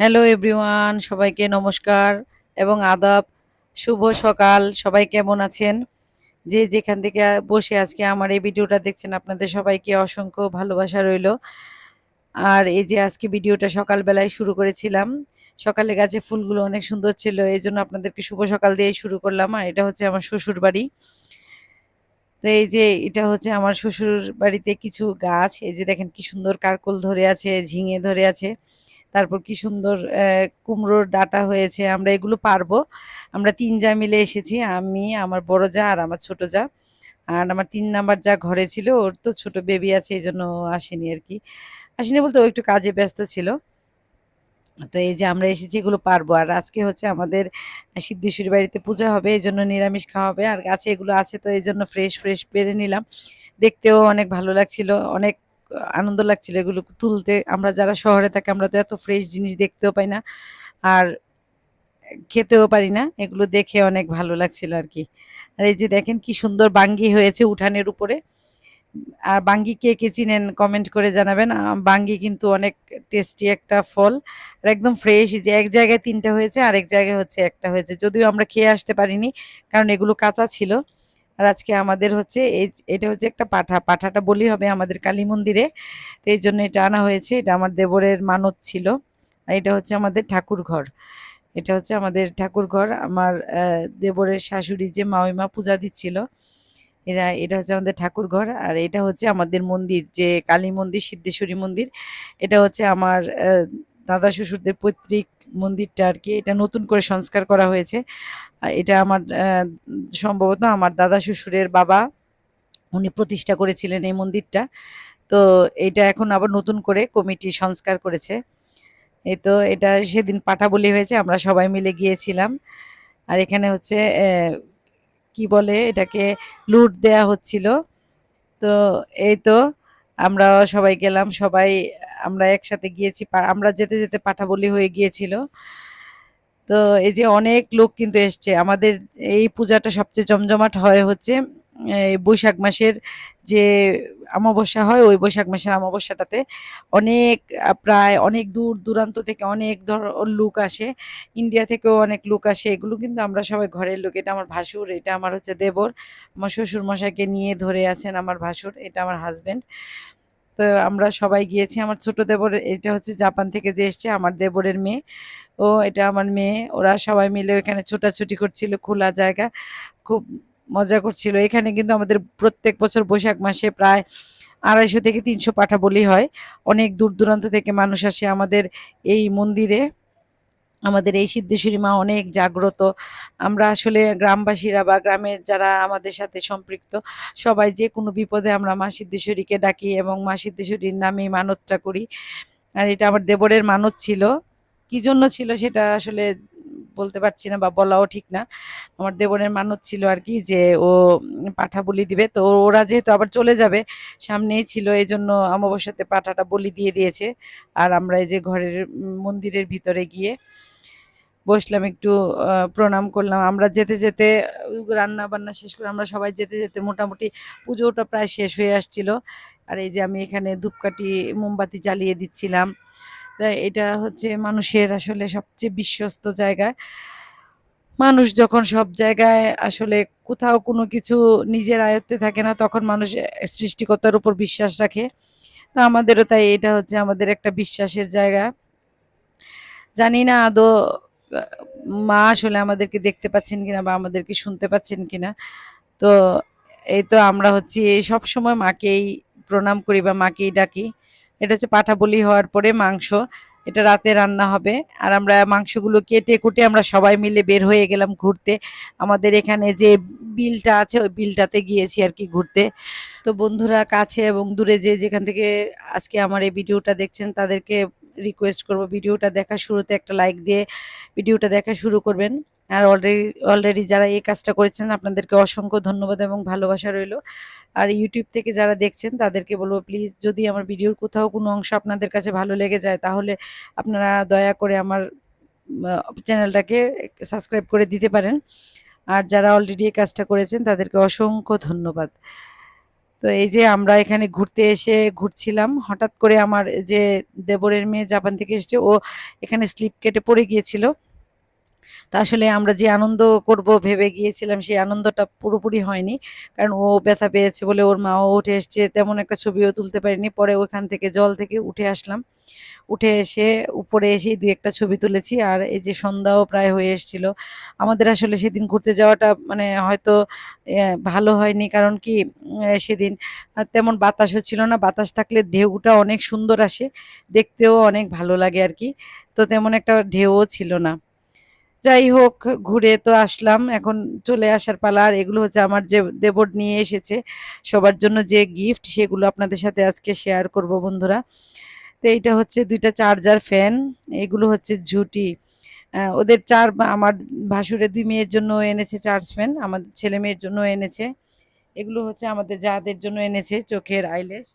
Hello everyone, সবাইকে নমস্কার এবং আদাব। শুভ সকাল, সবাই কেমন আছেন? যে যেখান থেকে বসে আজকে আমার এই ভিডিওটা দেখছেন, আপনাদের সবাইকে অসংখ্য ভালোবাসা রইল। আর এই যে আজকে ভিডিওটা সকালবেলায় শুরু করেছিলাম, সকালে গাছে ফুলগুলো অনেক সুন্দর ছিল এই জন্য আপনাদেরকে শুভ সকাল দিয়েই শুরু করলাম। আর এটা হচ্ছে আমার শ্বশুর বাড়ি। তো এই যে এটা হচ্ছে আমার শ্বশুর বাড়িতে কিছু গাছ, এই যে দেখেন কি সুন্দর কারকোল ধরে আছে, ঝিঙে ধরে আছে। তারপর কি সুন্দর কুমড়োর ডাঁটা হয়েছে, আমরা এগুলো পারব। আমরা তিন যা মিলে এসেছি, আমি, আমার বড় যা আর আমার ছোট যা। আর আমার তিন নাম্বার যা ঘরে ছিল, ওর তো ছোট বেবি আছে, এই জন্য আসেনি আর কি। আসেনি বলতে ও একটু কাজে ব্যস্ত ছিল। তো এই যে আমরা এসেছি, এগুলো পারব। আর আজকে হচ্ছে আমাদের সিদ্ধেশ্বরী বাড়িতে পূজা হবে, এই জন্য নিরামিষ খাওয়া হবে। আর গাছে এগুলো আছে, তো এই জন্য ফ্রেশ ফ্রেশ পেরে নিলাম। দেখতেও অনেক ভালো লাগছিল, অনেক আনন্দ লাগছিল এগুলো তুলতে। আমরা যারা শহরে থাকি, আমরা তো এত ফ্রেশ জিনিস দেখতেও পাই না আর খেতেও পারি না। এগুলো দেখে অনেক ভালো লাগছিল আর কি। আর এই যে দেখেন কি সুন্দর বাঙ্গি হয়েছে উঠানের উপরে। আর বাঙ্গি কে কে চিনেন কমেন্ট করে জানাবেন। বাঙ্গি কিন্তু অনেক টেস্টি একটা ফল। আর একদম ফ্রেশ যে এক জায়গায় তিনটা হয়েছে আর এক জায়গায় হচ্ছে একটা হয়েছে। যদিও আমরা খেয়ে আসতে পারিনি, কারণ এগুলো কাঁচা ছিল। আর আজকে আমাদের হচ্ছে এই এটা হচ্ছে একটা পাঠা। পাঠাটা বলি হবে আমাদের কালী মন্দিরে। তো এই জন্য এটা আনা হয়েছে। এটা আমার দেবরের মানত ছিল। আর এটা হচ্ছে আমাদের ঠাকুর ঘর। এটা হচ্ছে আমাদের ঠাকুর ঘর। আমার দেবরের শাশুড়ি যে মাওইমা পূজা দিচ্ছিল এটা এটা হচ্ছে আমাদের ঠাকুর ঘর। আর এটা হচ্ছে আমাদের মন্দির, যে কালী মন্দির, সিদ্ধেশ্বরী মন্দির। এটা হচ্ছে আমার দাদা শ্বশুরদের পৈতৃক মন্দিরটা আর কি, এটা নতুন করে সংস্কার করা হয়েছে। এটা আমার সম্ভবত আমার দাদা শ্বশুরের বাবা, উনি প্রতিষ্ঠা করেছিলেন এই মন্দিরটা। তো এটা এখন আবার নতুন করে কমিটি সংস্কার করেছে। এই তো এটা সেদিন পাঠা বলি হয়েছে, আমরা সবাই মিলে গিয়েছিলাম। আর এখানে হচ্ছে কি বলে এটাকে, লুট দেয়া হচ্ছিল। তো এই তো আমরা সবাই গেলাম, সবাই আমরা একসাথে গিয়েছি আমরা যেতে যেতে পাঠা বলি হয়ে গিয়েছিল। তো এই যে অনেক লোক কিন্তু এসছে। আমাদের এই পূজাটা সবচেয়ে জমজমাট হয় হচ্ছে বৈশাখ মাসের যে অমাবস্যা হয়, ওই বৈশাখ মাসের অমাবস্যাটাতে অনেক প্রায় অনেক দূর দূরান্ত থেকে অনেক ধর, লোক আসে। ইন্ডিয়া থেকেও অনেক লোক আসে। এগুলো কিন্তু আমরা সবাই ঘরের লোক। এটা আমার ভাসুর, এটা আমার হচ্ছে দেবর। আমার শ্বশুর মশাইকে নিয়ে ধরে আছেন আমার ভাসুর, এটা আমার হাজবেন্ড তো আমরা সবাই গিয়েছি। আমার ছোট দেবর, এটা হচ্ছে জাপান থেকে যে এসছে, আমার দেবরের মেয়ে। ও, এটা আমার মেয়ে। ওরা সবাই মিলে ওখানে ছোটাছুটি করছিল, খোলা জায়গা। খুব মজা করছিল। এখানে কিন্তু আমাদের প্রত্যেক বছর বৈশাখ মাসে প্রায় আড়াইশো থেকে তিনশো পাঠা বলি হয়। অনেক দূর দূরান্ত থেকে মানুষ আসে আমাদের এই মন্দিরে। আমাদের এই সিদ্ধেশ্বরী মা অনেক জাগ্রত। আমরা আসলে গ্রামবাসীরা বা গ্রামের যারা আমাদের সাথে সম্পৃক্ত, সবাই যে কোনো বিপদে আমরা মা সিদ্ধেশ্বরীকে ডাকি এবং মা সিদ্ধেশ্বরীর নামে মানতটা করি। আর এটা আমার দেবরের মানত ছিল। কি জন্য ছিল সেটা আসলে বলতে পারছি না বা বলাও ঠিক না। আমার দেবরের মানত ছিল আর কি যে ও পাঠা বলি দিবে। তো ওরা যেহেতু আবার চলে যাবে, সামনেই ছিল এই জন্য অমাবস্যাতে পাঠাটা বলি দিয়ে দিয়েছে। আর আমরা এই যে ঘরের মন্দিরের ভিতরে গিয়ে বসলাম, একটু প্রণাম করলাম। আমরা যেতে যেতে রান্না বান্না শেষ করে আমরা সবাই যেতে যেতে মোটামুটি পুজোটা প্রায় শেষ হয়ে আসছিল। আর এই যে আমি এখানে ধূপকাঠি, মোমবাতি জ্বালিয়ে দিচ্ছিলাম। এটা হচ্ছে মানুষের আসলে সবচেয়ে বিশ্বস্ত জায়গা। মানুষ যখন সব জায়গায় আসলে কোথাও কোনো কিছু নিজের আয়ত্তে থাকে না, তখন মানুষ সৃষ্টিকর্তার উপর বিশ্বাস রাখে। তো আমাদেরও তাই, এটা হচ্ছে আমাদের একটা বিশ্বাসের জায়গা। জানি না আদৌ মা আসলে আমাদেরকে দেখতে পাচ্ছেন কিনা বা আমাদেরকে শুনতে পাচ্ছেন কিনা। তো এই তো আমরা হচ্ছে সব সময় মাকেই প্রণাম করি বা মাকেই ডাকি। এটা হচ্ছে পাঠা বলি হওয়ার পরে মাংস, এটা রাতে রান্না হবে। আর আমরা মাংসগুলো কেটে কুটে আমরা সবাই মিলে বের হয়ে গেলাম ঘুরতে। আমাদের এখানে যে বিলটা আছে, ওই বিলটাতে গিয়েছি আর কি ঘুরতে। তো বন্ধুরা কাছে এবং দূরে যে যেখান থেকে আজকে আমার এই ভিডিওটা দেখছেন, তাদেরকে রিকোয়েস্ট করব, ভিডিওটা দেখা শুরুতে একটা লাইক দিয়ে ভিডিওটা দেখা শুরু করবেন। আর অলরেডি অলরেডি যারা এই কাজটা করেছেন, আপনাদেরকে অসংখ্য ধন্যবাদ এবং ভালোবাসা রইল। আর ইউটিউব থেকে যারা দেখছেন, তাদেরকে বলব প্লিজ যদি আমার ভিডিওর কোথাও কোনো অংশ আপনাদের কাছে ভালো লেগে যায়, তাহলে আপনারা দয়া করে আমার চ্যানেলটাকে সাবস্ক্রাইব করে দিতে পারেন। আর যারা অলরেডি এই কাজটা করেছেন, তাদেরকে অসংখ্য ধন্যবাদ। তো এই যে আমরা এখানে ঘুরতে এসে ঘুরছিলাম, হঠাৎ করে আমার যে দেবরের মেয়ে জাপান থেকে এসেছে, ও এখানে স্লিপ কেটে পড়ে গিয়েছিল। তা আসলে আমরা যে আনন্দ করব ভেবে গিয়েছিলাম, সেই আনন্দটা পুরোপুরি হয়নি। কারণ ও ব্যথা পেয়েছে বলে ওর মাও উঠে এসছে, তেমন একটা ছবিও তুলতে পারিনি। পরে ওখান থেকে জল থেকে উঠে আসলাম। উঠে এসে উপরে এসেই দুই একটা ছবি তুলেছি। আর এই যে সন্ধ্যাও প্রায় হয়ে এসেছিল। আমাদের আসলে সেদিন ঘুরতে যাওয়াটা মানে হয়তো ভালো হয়নি। কারণ কি সেদিন তেমন বাতাসও ছিল না। বাতাস থাকলে ঢেউটা অনেক সুন্দর আসে। দেখতেও অনেক ভালো লাগে আর কি। তো তেমন একটা ঢেউও ছিল না। যাই হোক, ঘুরে তো আসলাম। এখন চলে আসার পালা। আর এগুলো হচ্ছে আমার যে দেবর নিয়ে এসেছে। সবার জন্য যে গিফট সেগুলো আপনাদের সাথে আজকে শেয়ার করব বন্ধুরা। তো এইটা হচ্ছে দুইটা চার্জার ফ্যান, এগুলো হচ্ছে ঝুটি। ওদের চার আমার ভাসুরে দুই মেয়ের জন্য এনেছে চার্জ ফ্যান, আমাদের ছেলে মেয়ের জন্য এনেছে। এগুলো হচ্ছে আমাদের যাদের জন্য এনেছে চোখের আইলেশ।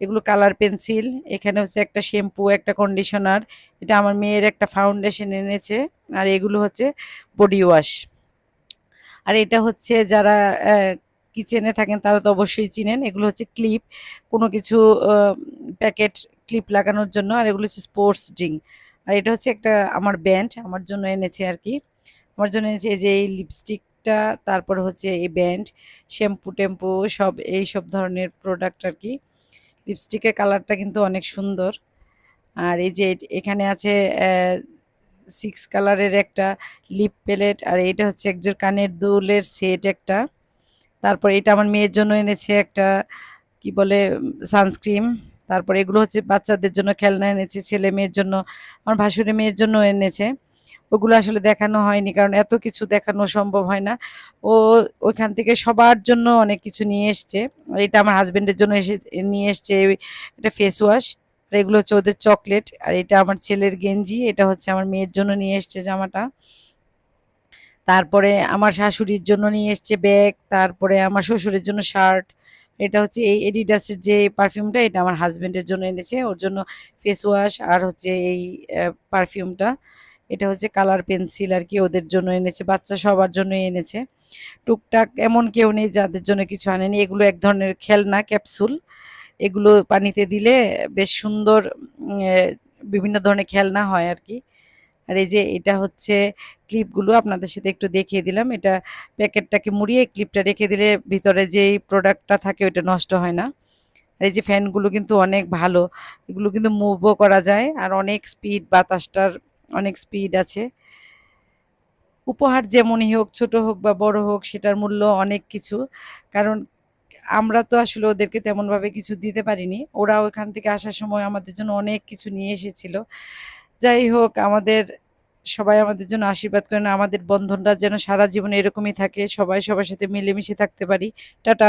এগুলো কালার পেন্সিল, এখানে হচ্ছে একটা শ্যাম্পু, একটা কন্ডিশনার, এটা আমার মেয়ের একটা ফাউন্ডেশন এনেছে, আর এগুলো হচ্ছে বডি ওয়াশ। আর এটা হচ্ছে যারা কিচেনে থাকেন তারা তো অবশ্যই চিনেন, এগুলো হচ্ছে ক্লিপ, কোনো কিছু প্যাকেট ক্লিপ লাগানোর জন্য, আর এগুলো হচ্ছে স্পোর্টস ড্রিঙ্ক আর এটা হচ্ছে একটা আমার ব্যান্ড আমার জন্য এনেছে আর কি। আমার জন্য এনেছে এই যে এই লিপস্টিকটা তারপর হচ্ছে এই ব্যান্ড শ্যাম্পু টেম্পু সব, এই সব ধরনের প্রোডাক্ট আর কি। লিপস্টিকের কালারটা কিন্তু অনেক সুন্দর। আর এই যে এখানে আছে সিক্স কালারের একটা লিপ প্যালেট আর এটা হচ্ছে একজোর কানের দুলের সেট একটা। তারপর এটা আমার মেয়ের জন্য এনেছে একটা, কি বলে সানস্ক্রিন তারপর এগুলো হচ্ছে বাচ্চাদের জন্য খেলনা এনেছে, ছেলে মেয়ের জন্য, আমার ভাসুরে মেয়ের জন্য এনেছে। ওগুলো আসলে দেখানো হয়নি, কারণ এত কিছু দেখানো সম্ভব হয় না। ও ওইখান থেকে সবার জন্য অনেক কিছু নিয়ে এসছে। আর এটা আমার হাজব্যান্ডের জন্য এসে, নিয়ে এসছে এটা ফেস ওয়াশ আর এগুলো হচ্ছে ওদের চকলেট, আর এটা আমার ছেলের গেঞ্জি, এটা হচ্ছে আমার মেয়ের জন্য নিয়ে এসছে জামাটা। তারপরে আমার শাশুড়ির জন্য নিয়ে এসছে ব্যাগ, তারপরে আমার শ্বশুরের জন্য শার্ট এটা হচ্ছে এই এডিডাসের যে পারফিউমটা এটা আমার হাজবেন্ডের জন্য এনেছে। ওর জন্য ফেস ওয়াশ আর হচ্ছে এই পারফিউমটা এটা হচ্ছে কালার পেন্সিল আর কি ওদের জন্য এনেছে। বাচ্চা সবার জন্যই এনেছে। টুকটাক এমন কেউ নেই যাদের জন্য কিছু আনেনি। এগুলো এক ধরনের খেলনা ক্যাপসুল এগুলো পানিতে দিলে বেশ সুন্দর বিভিন্ন ধরনের খেলনা হয় আর কি। আর এই যে এটা হচ্ছে ক্লিপগুলো আপনাদের সাথে একটু দেখিয়ে দিলাম। এটা প্যাকেটটাকে মুড়িয়ে ক্লিপটা রেখে দিলে ভিতরে যেই প্রোডাক্টটা থাকে ওটা নষ্ট হয় না। আর এই যে ফ্যানগুলো কিন্তু অনেক ভালো। এগুলো কিন্তু মুভও করা যায় আর অনেক স্পিড, বাতাসটার অনেক স্পিড আছে। উপহার যেমনই হোক, ছোট হোক বা বড় হোক, সেটার মূল্য অনেক কিছু। কারণ আমরা তো আসলে ওদেরকে তেমনভাবে কিছু দিতে পারিনি। ওরা ওখান থেকে আসার সময় আমাদের জন্য অনেক কিছু নিয়ে এসেছিল। যাই হোক, আমাদের সবাই আমাদের জন্য আশীর্বাদ করেন আমাদের বন্ধনটা যেন সারা জীবন এরকমই থাকে, সবাই সবার সাথে মিলেমিশে থাকতে পারি। টাটা।